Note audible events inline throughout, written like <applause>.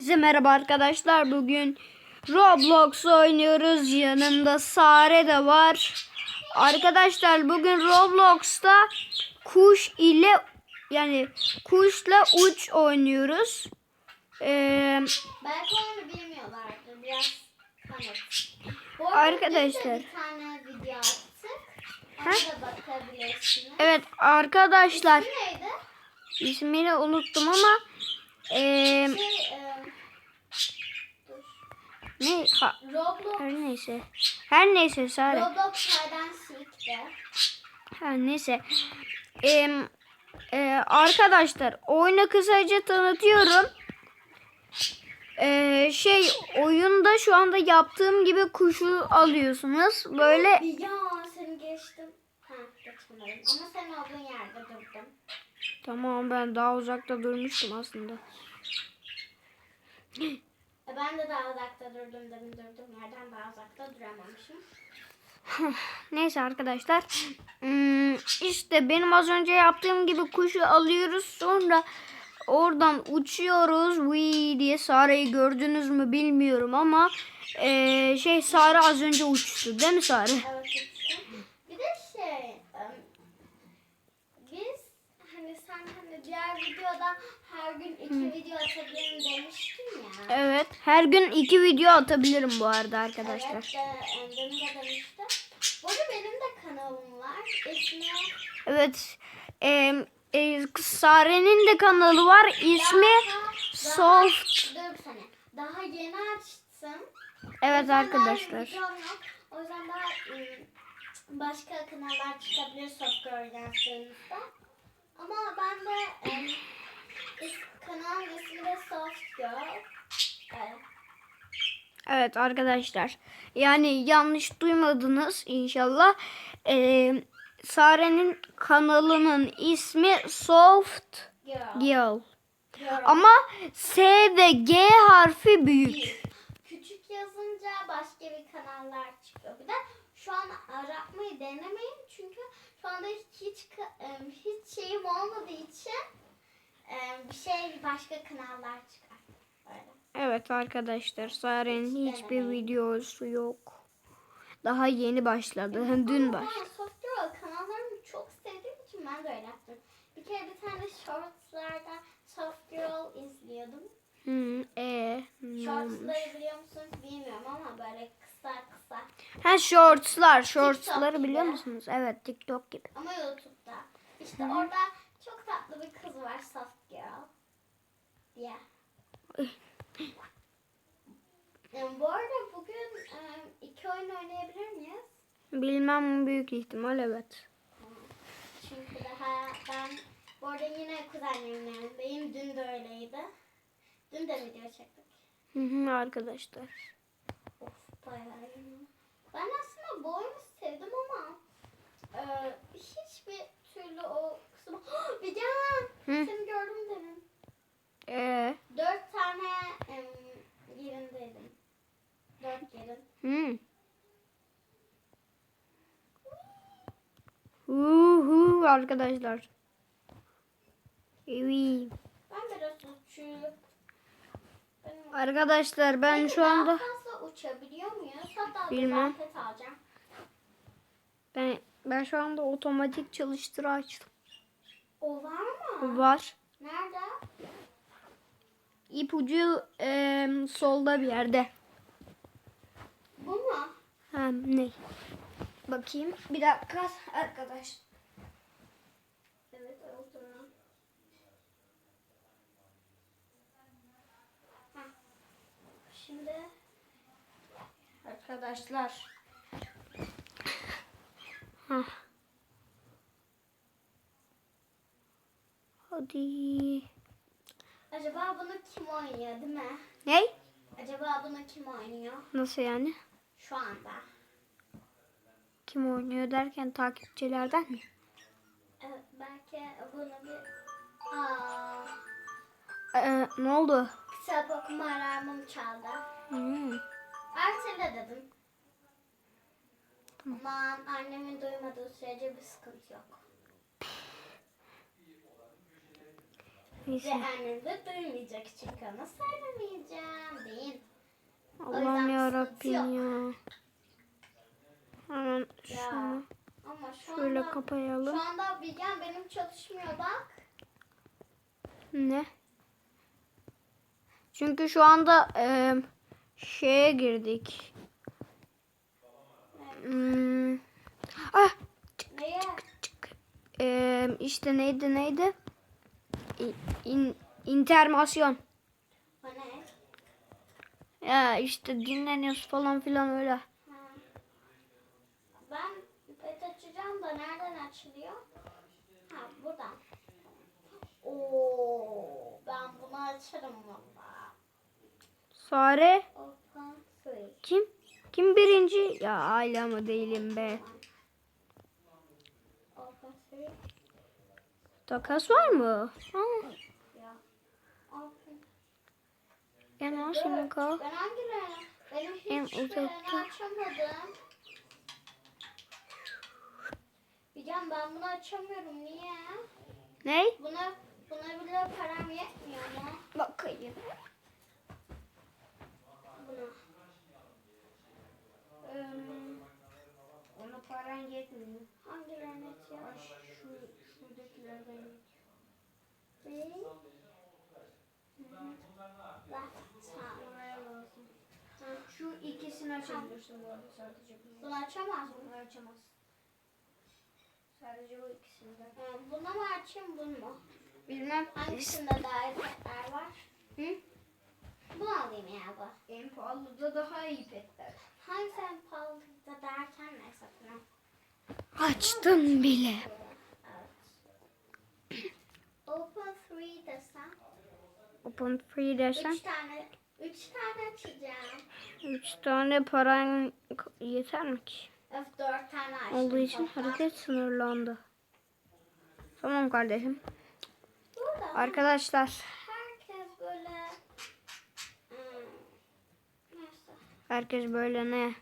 Herkese merhaba arkadaşlar. Bugün Roblox oynuyoruz. Yanımda Sare de var. Arkadaşlar bugün Roblox'ta kuş ile yani kuşla uç oynuyoruz. Ee, Belki onu bilmiyorlardır. Biraz Arkadaşlar. biz de Bir tane video attık. Ona da bakabilirsiniz. evet arkadaşlar neydi? ismini unuttum ama ee, Şey, e, ne ha, Roblox, her neyse. Her neyse Sare. Roblox and Seek'te. Her neyse. Em, e, arkadaşlar oyunu kısaca tanıtıyorum. E, şey oyunda şu anda yaptığım gibi kuşu alıyorsunuz. Böyle Ya seni geçtim. Ha geçemedim. Ama sen olduğun yerde durdum. Tamam ben daha uzakta durmuştum aslında. Ben de daha uzakta durdum demin durduğum yerden daha uzakta duramamışım. <sighs> Neyse arkadaşlar. Hmm, işte benim az önce yaptığım gibi kuşu alıyoruz. Sonra oradan uçuyoruz. Wii diye Sare'yi gördünüz mü bilmiyorum ama e, şey Sare az önce uçtu değil mi Sare? Evet uçtum. Bir de şey em, biz hani sen hani diğer videoda her gün iki video atabilirim demiştin ya. Evet. Her gün iki video atabilirim bu arada arkadaşlar. Evet em, demin de demiştim. Bu arada benim de kanalım var. İsmi Evet. E, e, Sare'nin de kanalı var. İsmi daha- Soft. Daha, dur saniye. Daha yeni açtım. Evet arkadaşlar. O yüzden daha em, başka kanallar çıkabilir Soft Girl'den Ama ben de em, is- kanalın ismi de Soft Girl. Evet. Evet arkadaşlar. Yani yanlış duymadınız inşallah. Ee, Sare'nin kanalının ismi Soft Girl. Girl. Girl. Ama S ve G harfi büyük. Küçük yazınca başka bir kanallar çıkıyor. Bir de şu an aratmayı denemeyin çünkü şu anda hiç em, hiç şeyim olmadığı için bir şey başka kanallar çıkar. Öyle. Evet arkadaşlar Sare'nin hiçbir denemeyin. videosu yok. Daha yeni başladı. Hem dün Ama baş. Ben kanallarını çok sevdiğim için ben de öyle yaptım. Bir kere bir tane shortslarda Soft Girl izliyordum. Hmm, e, hmm. Shortsları biliyor musun bilmiyorum ama böyle kısa kısa. Ha shortslar. Shortsları TikTok biliyor gibi. musunuz? Evet TikTok gibi. Ama YouTube'da. İşte orada çok tatlı bir kız var Soft Girl diye. <laughs> Yani bu arada bugün e, iki oyun oynayabilir miyiz? Bilmem büyük ihtimal evet. Çünkü daha ben bu arada yine kuzenlerimle yanındayım. Dün de öyleydi. Dün de video çektik. Hı hı arkadaşlar. Of bayağı iyi. Ben aslında bu oyunu sevdim ama e, hiçbir türlü o kısmı... <gasps> Hı. Seni gördüm demin. Ee, Dört tane em, yerindeydim. Dört yerin. hı. Uhu arkadaşlar. Evet. Ben biraz uçuyorum. Arkadaşlar ben Peki şu daha anda fazla bir Bilmem. ben ben şu anda otomatik çalıştırı açtım. O var mı? Var. Nerede? İpucu em, solda bir yerde. Bu mu? Ha ne? Bakayım. Bir dakika arkadaş. Evet oldu. Heh. Şimdi Arkadaşlar. Hadi. acaba bunu kim oynuyor değil mi? Ne? Acaba bunu kim oynuyor? Nasıl yani? Şu anda. Kim oynuyor derken takipçilerden mi? Evet belki bunu bir... Aa, Ee, ne oldu? kitap okuma alarmım çaldı. Hmm. Ertele dedim. Aman annemin duymadığı sürece bir sıkıntı yok. Ve Neyse. annem de duymayacak çünkü ona söylemeyeceğim. Değil. Allah'ım yüzden ya. Hemen şunu Ama şu şöyle anda, kapayalım. şu anda bilgen benim çalışmıyor bak. Ne? Çünkü şu anda e, şeye girdik. Hmm. Ah, Neye? çık. E, işte neydi neydi? İn- intermasyon. Ne? Ya işte dinleniyoruz falan filan öyle. Ha. Ben pet açacağım da nereden açılıyor? Ha buradan. Oo, ben bunu açarım valla. Sare kim? Kim birinci? Ya aile mı değilim be. Takas var mı? Ha. En az senin kal. Ben hangilerini? Benim En hiçbirini uzakta. açamadım. Bilgen ben bunu açamıyorum. Niye? Ney? Buna, buna bile param yetmiyor mu? Bakayım. Hmm. Ona paran yetmiyor. Hangilerini yetiyor? Şu şuradakilerden Bir. Bak. Tamam. Şu ikisini açabilirsin bu arada sadece bunu. Bunu açamaz mı? Bunu açamaz. Sadece bu ikisinden. Ha, Bunu mu açayım bunu mu? Bilmem. Hangisinde daha iyi petler var? Hı? Bunu alayım ya bu. En pahalı da daha iyi petler. Hangisi en pahalı da derken ne satın? Açtım bile. Evet. Open three desem. Open free dersen Üç tane, üç tane açacağım. 3 tane paran yeter mi ki? Öf dört tane açtım. Olduğu için toplam. hareket sınırlandı. Tamam kardeşim. Burada Arkadaşlar herkes böyle hmm, neyse herkes böyle ne?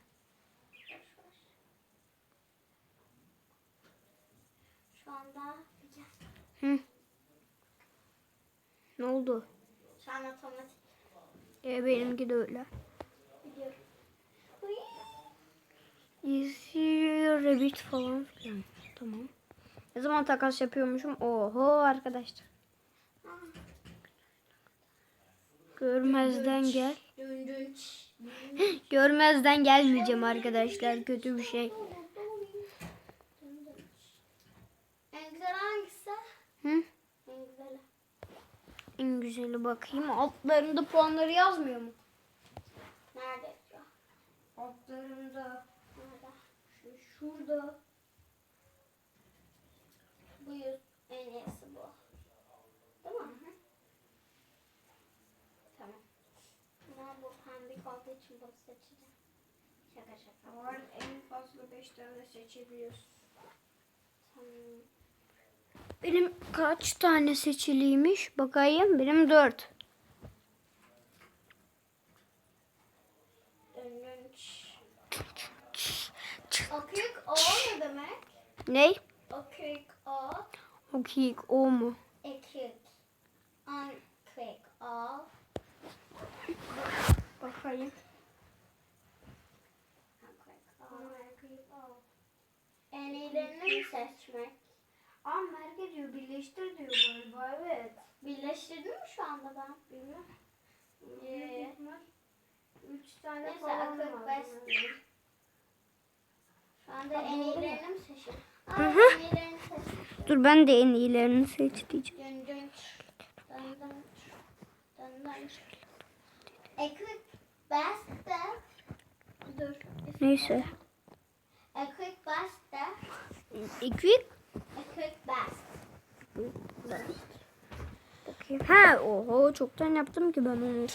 Şu anda Hı. Ne oldu? şu an otomatik E, benimki de öyle. Uy. Easy Rabbit falan filan. Tamam. Ne zaman takas yapıyormuşum? Oho arkadaşlar. Ah, Görmezden gel. <gasps> Görmezden gelmeyeceğim arkadaşlar. Kötü bir şey. Hı? En güzeli. En güzeli bakayım. Altlarında puanları yazmıyor mu? Nerede? Altlarında. Nerede? Şu, şurada. Bu yüz en iyisi bu. Değil mi? Tamam. Ama bu pembe olduğu için bunu seçeceğim. Şaka şaka. Var en fazla 5 tane seçebiliyorsun. Tamam. Benim kaç tane seçiliymiş? Bakayım. Benim 4. Dönünç. Okuyuk o ne demek? Ney? Okuyuk o. Okey, o mu? Ekük. Anklik o. Bakayım. Anklik o. En iyilerini mi seçmek? Aa merke diyor. Birleştir diyor galiba. Evet. Birleştirdin mi şu anda ben? Bilmiyorum. Ee, 3 tane Neyse falan akıl var. diyeyim. Şu anda en iyilerini mi seçiyorum? Aa, Hı hı. en iyilerini. Dur ben de en iyilerini seç diyeceğim. Dön dön. Dön dön. Dön dön. Equick best de. Dur. Neyse. Equip. Bakayım. Ha oho çoktan yaptım ki ben onu.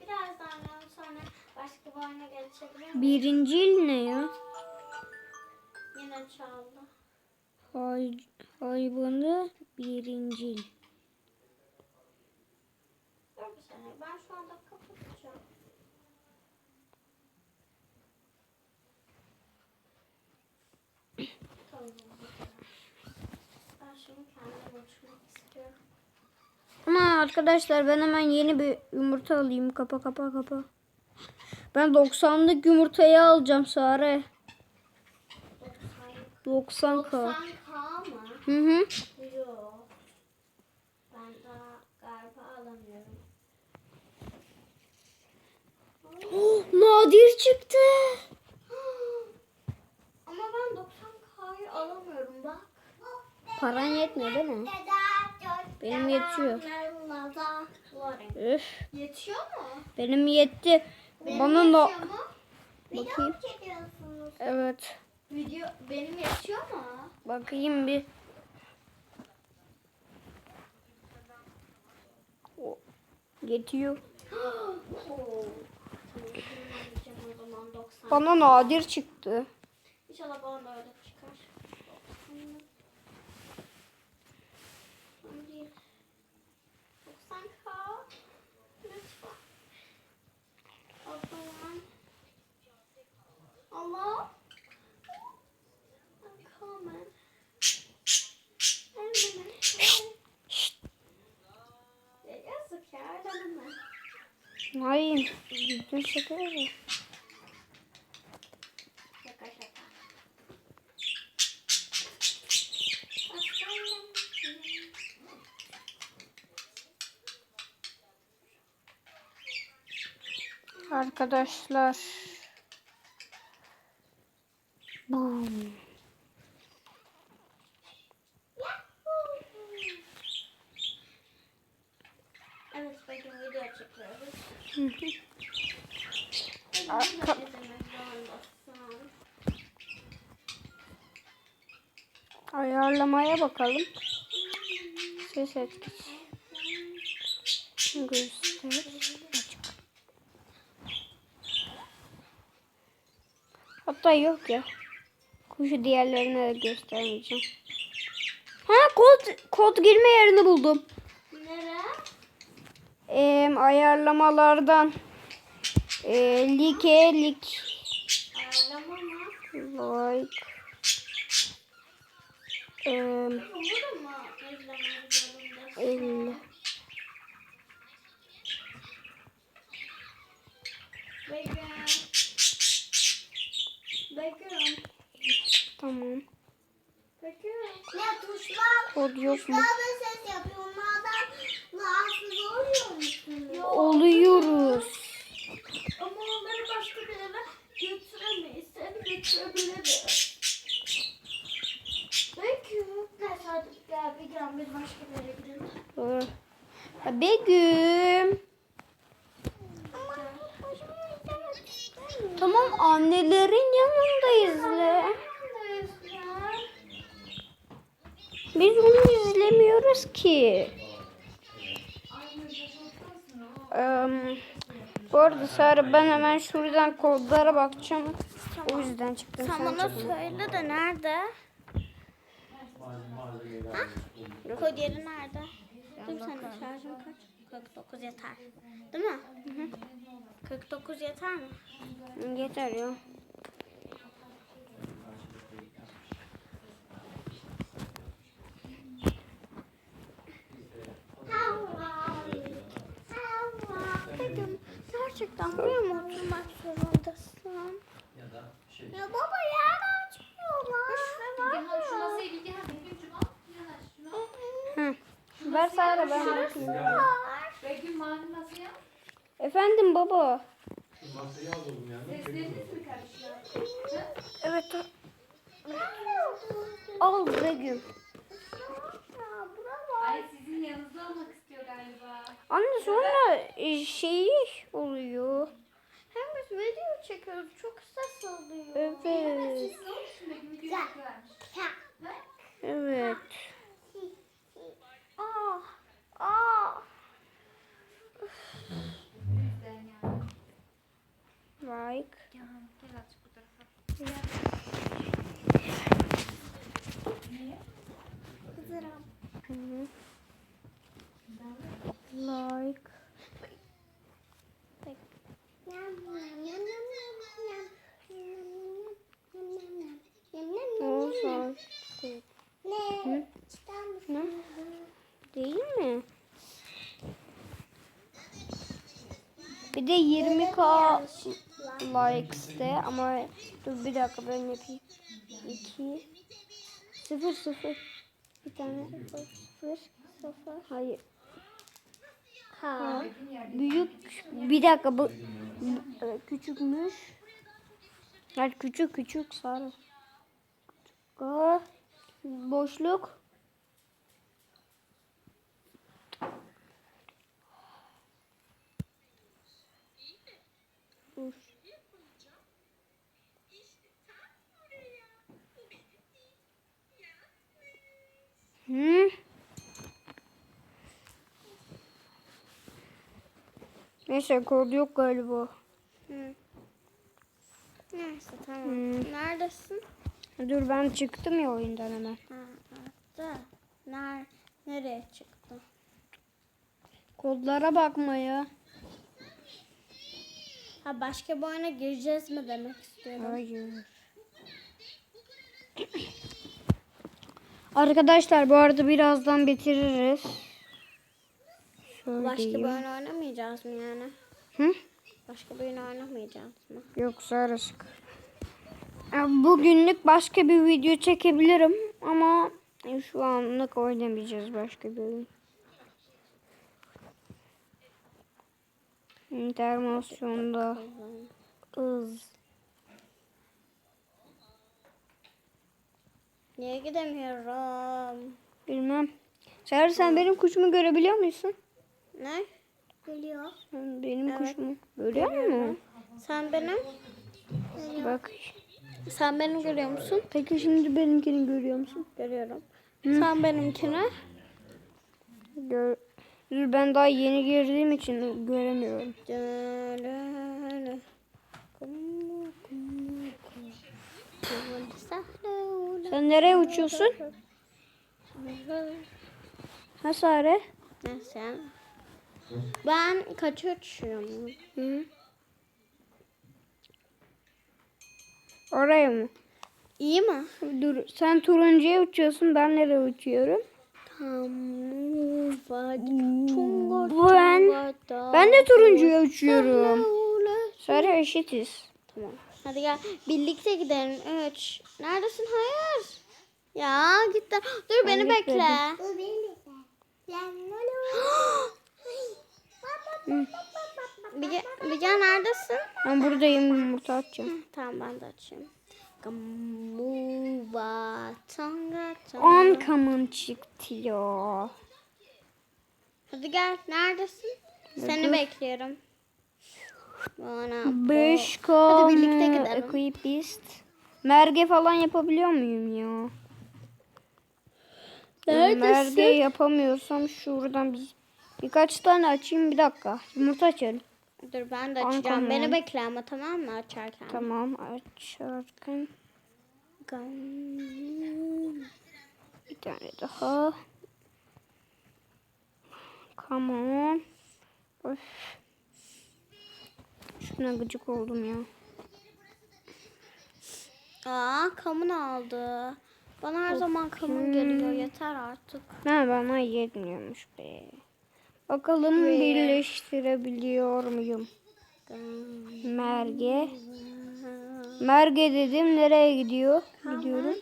Birazdan sonra başka bir oyuna geçebilir miyim? Birinci il ne ya? Yine çaldı. Hay, hayvanı birinci il. Dur bir saniye. Ben şu anda kapatacağım. konuşmak istiyorum. Ama arkadaşlar ben hemen yeni bir yumurta alayım. Kapa kapa kapa. Ben 90'lık yumurtayı alacağım Sare. 90k. 90k mı? Hı hı. Yok. Ben daha galiba alamıyorum. Nadir çıktı. <gasps> Ama ben 90k'yı alamıyorum bak. Paran yetmiyor değil mi? Benim yetiyor. Üf, Yetiyor mu? benim yetti. Benim Bana da mu? Bakayım. çekiyorsunuz. evet. Video benim yetiyor mu? Bakayım bir. O, Yetiyor. <gasps> Oo. Tamam, o zaman 90. Bana nadir çıktı. İnşallah bana da öyle çıkar. Son değil. 90k. Lütfen. O zaman. Allah. Come on. Elime. Şşt, Ya Yazık ya elime. hayır. Düzgün şaka. Arkadaşlar. Boom. Evet bakın video çekiyoruz. Hı hı. Bunu da izlemek zorundasın. Ayarlamaya bakalım. Ses etkisi. Göster. Açık. Hatta yok ya. Kuşu diğerlerine de göstermeyeceğim. Ha kod kod girme yerini buldum. Nere? Ee, ayarlamalardan ee, like lik Ağlama mı? like ee, Bunu da mı izlemek zorundasın? 50 Begüm. Begüm. tamam. Kod yok mu? Oluyoruz. Ama onları başka bir yere götüremeyiz. Seni götürebiliriz. Neyse hadi gel Begüm. Biz başka bir yere gidelim. Doğru. Ha, Begüm. Tamam annelerin yanındayız le. Biz onu izlemiyoruz ki. Eee, bu arada Sara ben hemen şuradan kodlara bakacağım. O yüzden çıktım. Sen bana söyle de nerede? Kod yeri nerede? Dur sen de şarjım kaç? 49 yeter. Değil mi? Hı hı. 49 yeter mi? Yeter ya. Gerçekten buraya mı oturmak zorundasın? Ya baba yerden çıkıyorlar. Hı. Sara ben bakayım. Var. Begüm mavi masaya Efendim baba. Masayı yani. sesleriniz mi karışıyor? Evet. Al Begüm. Ya bura var. Ay sizin yanınızda olmak istiyor galiba. Anne sonra e, şeyi oluyor. Hem biz video çekiyoruz. Çok ses oluyor. Evet. Siz onun için Begüm video çekiyorlarmış. Evet. Ah. Ah. Bizden yani. Like. Gel azıcık bu tarafa. Hazırım. Hı hı. Like. O saat. Ne? Hı? İster misin? Ne? Değil mi? Bir de 20k likes'te ama dur bir dakika ben yapayım. 2 0 0 bir tane 0 0 hayır. Ha. Büyük bir dakika bu küçükmüş. Yani küçük küçük sarı. Boşluk. Dur. Hı? Neyse kod yok galiba. Neyse tamam. Hmm. Neredesin? Dur ben çıktım ya oyundan hemen. Ha, da. Ner nereye çıktı? Kodlara bakmaya. Ha başka bir oyuna gireceğiz mi demek istiyorum. Hayır. Arkadaşlar bu arada birazdan bitiririz. Şöyle Başka bir diyeyim. oyun oynamayacağız mı yani? Hı? Başka bir oyun oynamayacağız mı? Yoksa arasık. Bugünlük başka bir video çekebilirim ama şu anlık oynamayacağız başka bir oyun. İntermosyonda hız. Niye gidemiyorum? Bilmem. Sen, sen benim kuşumu görebiliyor musun? Ne? Geliyor. Sen Benim Evet. kuşumu görüyor musun? Sen benim? Bak. Sen benim görüyor musun? Peki şimdi benimkini görüyor musun? Görüyorum. Sen benimkini? Gör. Ben daha yeni girdiğim için göremiyorum. Sen nereye uçuyorsun? Sare? Neyse. Ben kaç uçuyorum? Hı. Oraya mı? İyi mi? Dur sen turuncuya uçuyorsun ben nereye uçuyorum? Ben- Ben de turuncuya uçuyorum. Sare eşitiz. Tamam. Hadi gel birlikte gidelim. Üç. Neredesin? Hayır. Ya gitti. Dur beni bekledim. bekle. Dur beni bekle. Bilge, Bilge neredesin? Ben buradayım yumurta atacağım. Tamam ben de açayım. Gamuba tanga tanga. On common çıktı ya. Hadi gel. Neredesin? Seni bekliyorum. Beş Hadi birlikte gidelim. equipist. Merge falan yapabiliyor muyum ya? Neredesin? Merge yapamıyorsam şuradan bir birkaç tane açayım bir dakika. Yumurta açarım. Dur ben de açacağım. common. Beni bekle ama tamam mı açarken? Tamam açarken bir tane daha. Come on. Öf. Şuna gıcık oldum ya. Aa kamun aldı. Bana her zaman kamun geliyor. Yeter artık. Ha bana yetmiyormuş be. Bakalım Ve- birleştirebiliyor muyum? Merge. Merge dedim nereye gidiyor? Gidiyorum.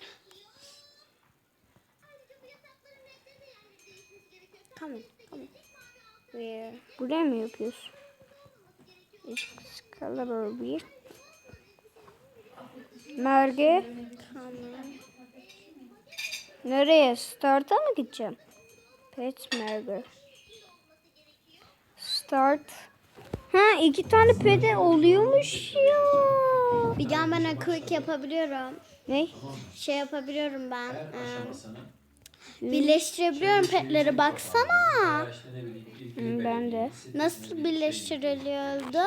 Kamun. Kamun. Where? Buraya mı yapıyorsun? Excalibur bir. Merge. Nereye? Start'a mı gideceğim? Pet Merge. Start. Ha iki tane pede oluyormuş ya. Bir gen ben quick yapabiliyorum. Ne? Şey yapabiliyorum ben. Aşamasını birleştirebiliyorum petleri baksana. Hı, ben de. Nasıl birleştiriliyordu?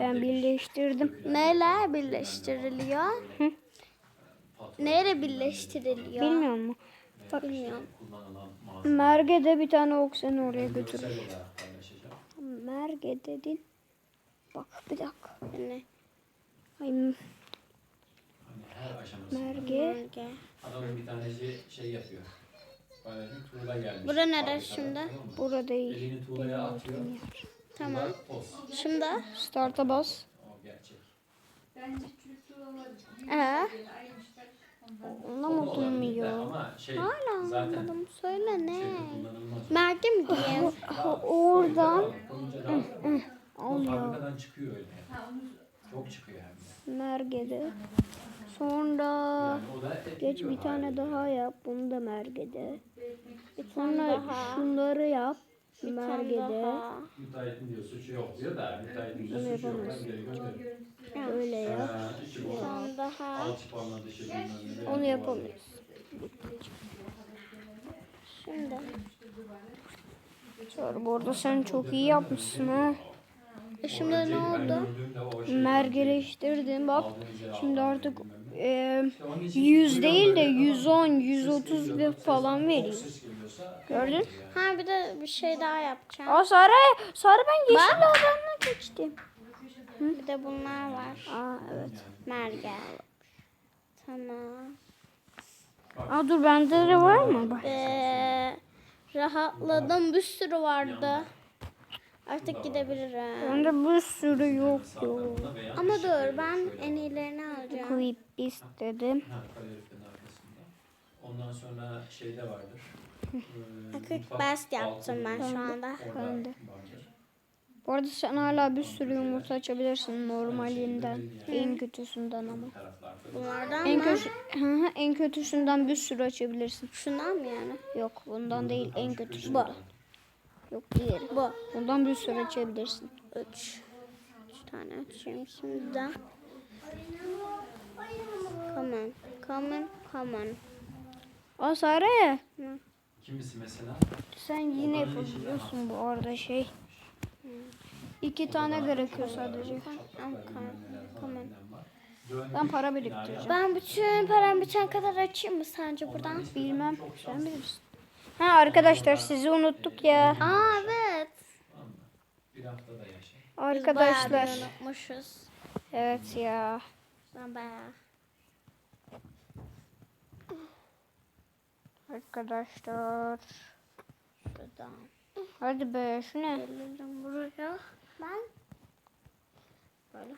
Ben birleştirdim. Neler birleştiriliyor? Hı. Neyle birleştiriliyor? Bilmiyor musun? Bilmiyorum. kullanılan malzeme Merge de bir tane okseni oraya götürür. Merge dedin. Bak bir dakika. Ne? Ay, Hani. Merge. adamın bir tanesi şey yapıyor. Farenin tuğla gelmiş. Bura neresi Fabrikadan, şimdi? Burada değil. Elini tuğlaya atıyor. Tamam. Şimdi Start'a bas. O gerçek. Ee? O mı duymuyor? Ama şey hala zaten anlamadım. Söyle ne? şeyde kullanılmaz. Merdi mi diyeyim? Daha oradan- koyunca daha Alıyor. fabrikadan çıkıyor öyle. Ha onu Çok çıkıyor hem de. Mergede. Sonra Yani geç bir tane haliyle. daha yap. Bunu da mergede. tane Sonra daha. şunları yap. Bir Mergede. Müteahhitin diyor suçu yok diyor da müteahhitin diyor suçu yok. Ben geri gönderirim. Böyle yap. Ha, içi Bir bu. daha. Alçıpanla dışı bilmem ne. Onu yapamıyoruz. Şimdi. Sonra bu arada sen çok iyi yapmışsın ha. E Şimdi ne oldu? Mergeleştirdin bak. Şimdi artık e, 100 değil de 110, 130 bir falan veriyor. Gördün? Ha bir de bir şey daha yapacağım. Aa Sare, Sare ben yeşil alanına geçtim. Bir de bunlar var. Aa evet. Mergel. Tamam. Aa dur bende de var mı? Bak. Ee, rahatladım. Bir sürü vardı. Artık gidebilirim. Bende bir sürü yok yok. Ama dur ben en iyilerini Quip istedim. Ondan sonra şeyde vardır. <laughs> Ee, mutfak best yaptım ben şu anda. orada. Bu arada sen hala bir sürü yumurta açabilirsin normalinden. En kötüsünden ama. Bunlardan En mı? kötü en kötüsünden bir sürü açabilirsin. Şundan mı yani? Yok bundan değil en kötüsü. Bu. Yok diğeri. Bu. Bundan bir sürü açabilirsin. Üç. Üç tane açayım şimdiden. Come on. Come on. Come on. Aa Sare Kimisi mesela sen yine yapabiliyorsun bu arada şey. İki tane gerekiyor sadece. var. Dönmüş, Ben para biriktireceğim. Ben bütün param bitene kadar açayım mı sence buradan? Bilmem. Sen bilirsin. Ha arkadaşlar sizi unuttuk ya. Aa evet. Bir haftada yaşa. Biz bayağı Arkadaşlar. bir unutmuşuz. Evet ya. Ben bayağı. Arkadaşlar. Şuradan. Hadi be şu ne? Gelelim buraya. Ben. Böyle.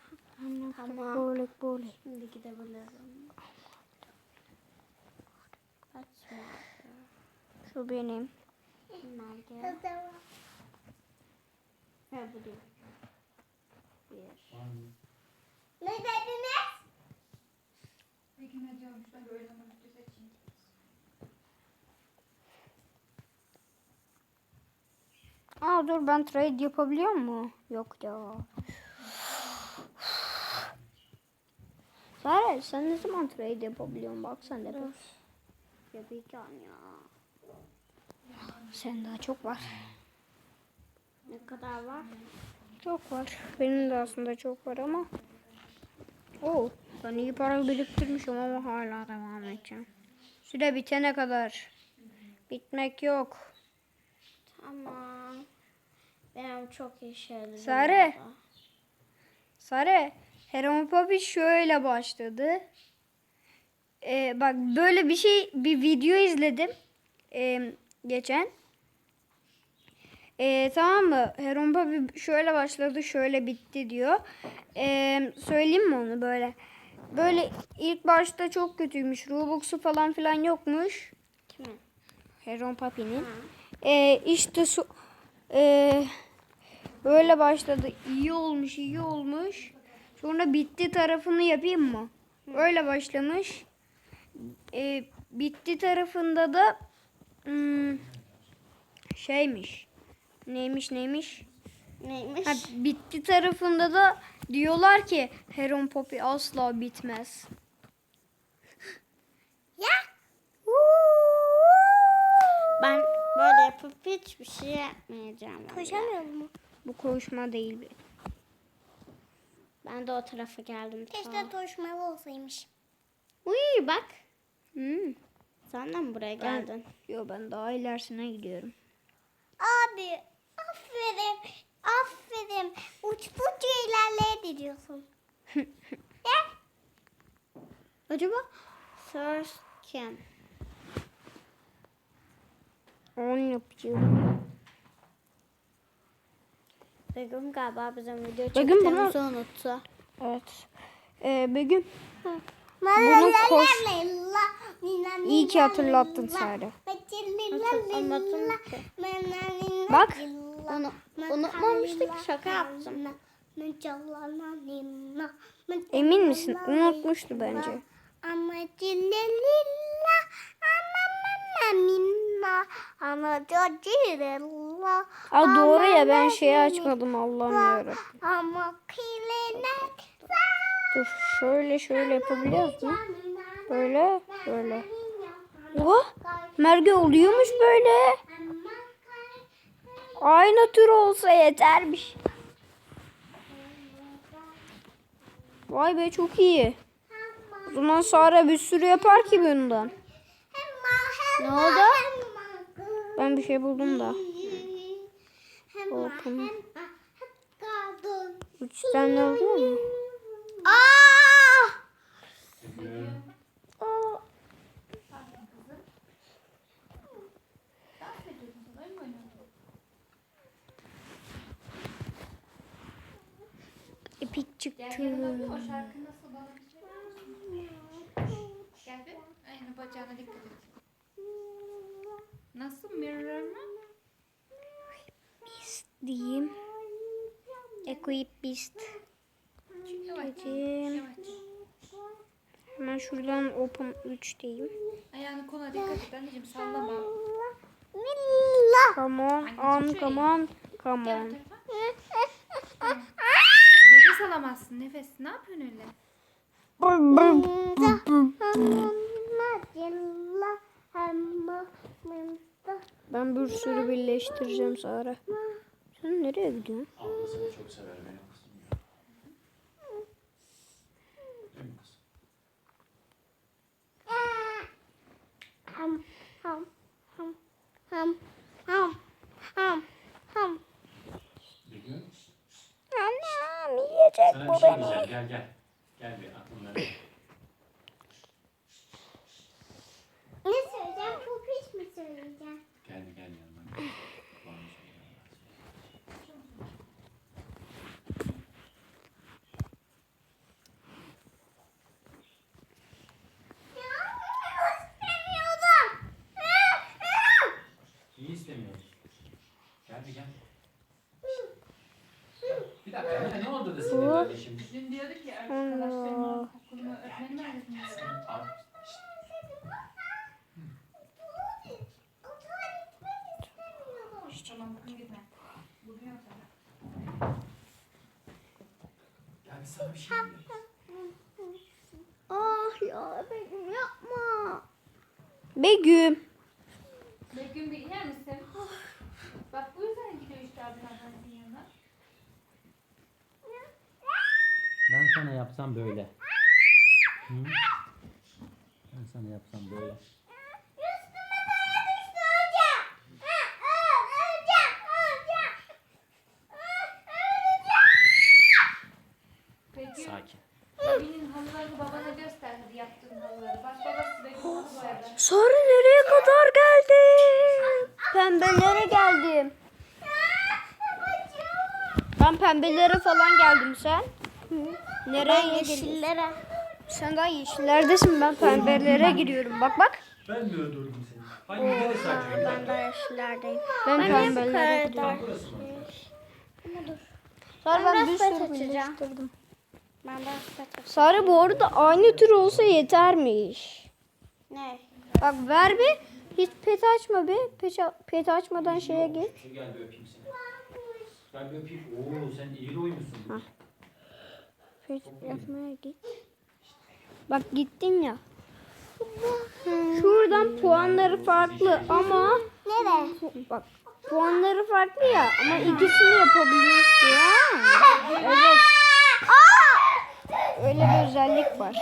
Tamam. Böyle böyle. Şimdi gidebilirim. Kaçma. Şu benim. Nerede? Ha bu değil. Bir. Ne dediniz? Peki ne diyormuş ben böyle zaman üstü seçeyim. Aa dur ben trade yapabiliyor mu? Yok ya. Sare sen ne zaman trade yapabiliyorsun? Bak sen de bak. Yapacağım ya. Sen daha çok var. Ne kadar var? Çok var. Benim de aslında çok var ama. Oo, ben iyi para biriktirmişim ama hala devam edeceğim. Süre bitene kadar. Bitmek yok. Tamam. Benim çok iyi şeylerim Sare. var. Sare, Heron Papi şöyle başladı. Ee, bak böyle bir şey, bir video izledim ee, geçen. Ee, tamam mı? Heron Papi şöyle başladı, şöyle bitti diyor. Ee, söyleyeyim mi onu böyle? Böyle ilk başta çok kötüymüş. Robux'u falan filan yokmuş. Kimin? Heron Papi'nin. Ee, işte su, ee, böyle başladı. İyi olmuş, iyi olmuş. Sonra bitti tarafını yapayım mı? Öyle başlamış. Ee, bitti tarafında da hmm, şeymiş. Neymiş neymiş? Neymiş? Ha, bitti tarafında da diyorlar ki Heron Poppy asla bitmez. Ya. Ben böyle yapıp hiçbir şey yapmayacağım. Koşamıyorum mu? Bu konuşma değil. Ben de o tarafa geldim. Keşke koşmalı olsaymış. Uy bak. Hmm. Sen de mi buraya geldin? Yo ben daha ilerisine gidiyorum. Abi aferin. Aferin. Uç buç ilerleye diyorsun. <laughs> Acaba first kim? 10 yapıyorum. Begüm galiba bizim video Begüm bunu- çektiğimizi unuttu. Evet. Ee, Begüm Bunu koş. İyi ki hatırlattın Sare. Bak. Onu unutmamıştık şaka yaptım. Emin misin? Unutmuştu bence. Ama Aa doğru ya ben şeyi açmadım Allah'ım yarabbim. ama Dur şöyle şöyle yapabiliyoruz mu? Böyle böyle. Oha merge oluyormuş böyle. Aynı tür olsa yetermiş. Vay be çok iyi. O zaman Sara bir sürü yapar ki bundan. Ne oldu? Ben bir şey buldum da. Open. Üç tane mu? Aa! Ediyorsun sen. Oyun mu oynuyorsun? Epik çıktı. O şarkı nasıl bana şey? Gel bir. Aynen bacağına dikkat et. Nasıl mirror mı? diyeyim. Equip Beast. Yavaş. Hemen şuradan Open 3 diyeyim. Ayağını koluna dikkat et anneciğim sallama. Come on, on, come on, come on. Nefes alamazsın nefes. Ne yapıyorsun öyle? Ben bir sürü birleştireceğim Sara. Sen nereye gidiyorsun? Ablasını çok sever benim kızım ya. Değil mi kızım? Ham ham ham ham ham ham ham. Begüm. Annem yiyecek Sana bu bir şey beni. diyeceğim. Gel gel. Gel bir aklımda. Ne söyleyeceğim? Popiş mi söyleyeceğim? Gel bir gel yanıma. Bana söyle. İyi istemiyoruz. Gel bir gel. Bir dakika ya, ne oldu da sinirlendi şimdi? Dün diyorduk ki arkadaşlarımın okulunu öğretmenim öğretmenim. Al. Tamam bugün gitme. Bugün yok zaten. Gel bir sana bir şey diyeyim. Ah ya benim yapma. Begüm. Begüm bir iner misin? Bak bu yüzden gidiyor işte abimlerden senin yanına. Ben sana yapsam böyle. Hı? Ben sana yapsam böyle. Üstüme para düştü hocam. Öleceğim, öleceğim. Begüm, Sakin. Begüm'ün halılarını babana göster hadi yaptığın halıları. Bak babası Begüm halı boyadı. Sara nereye kadar geldim? Pembelere geldim. Ben pembelere falan geldim sen. Nereye geliyorsun? Yeşillere. Sen daha yeşillerdesin ben pembelere giriyorum. Bak bak. Ben mi öldürdüm seni? Hangi neresi acıyor? Bir Ben de yeşillerdeyim. Ben Ben pembelere gidiyorum. Sara Ben ben bir sürü birleştirdim. Ben de saç Sara bu arada aynı tür olsa yetermiş. Ne? Bak ver bir. Hiç pet açma bir. Pet, pet açmadan şeye git. Şu Gel bir öpeyim seni. Gel bir öpeyim. Oo sen iyi oyuncusun. Pet yapmaya git. Bak gittin ya. Şuradan puanları farklı ama Nereye? bak puanları farklı ya ama ikisini yapabiliyorsun ya. Evet. Öyle bir özellik var.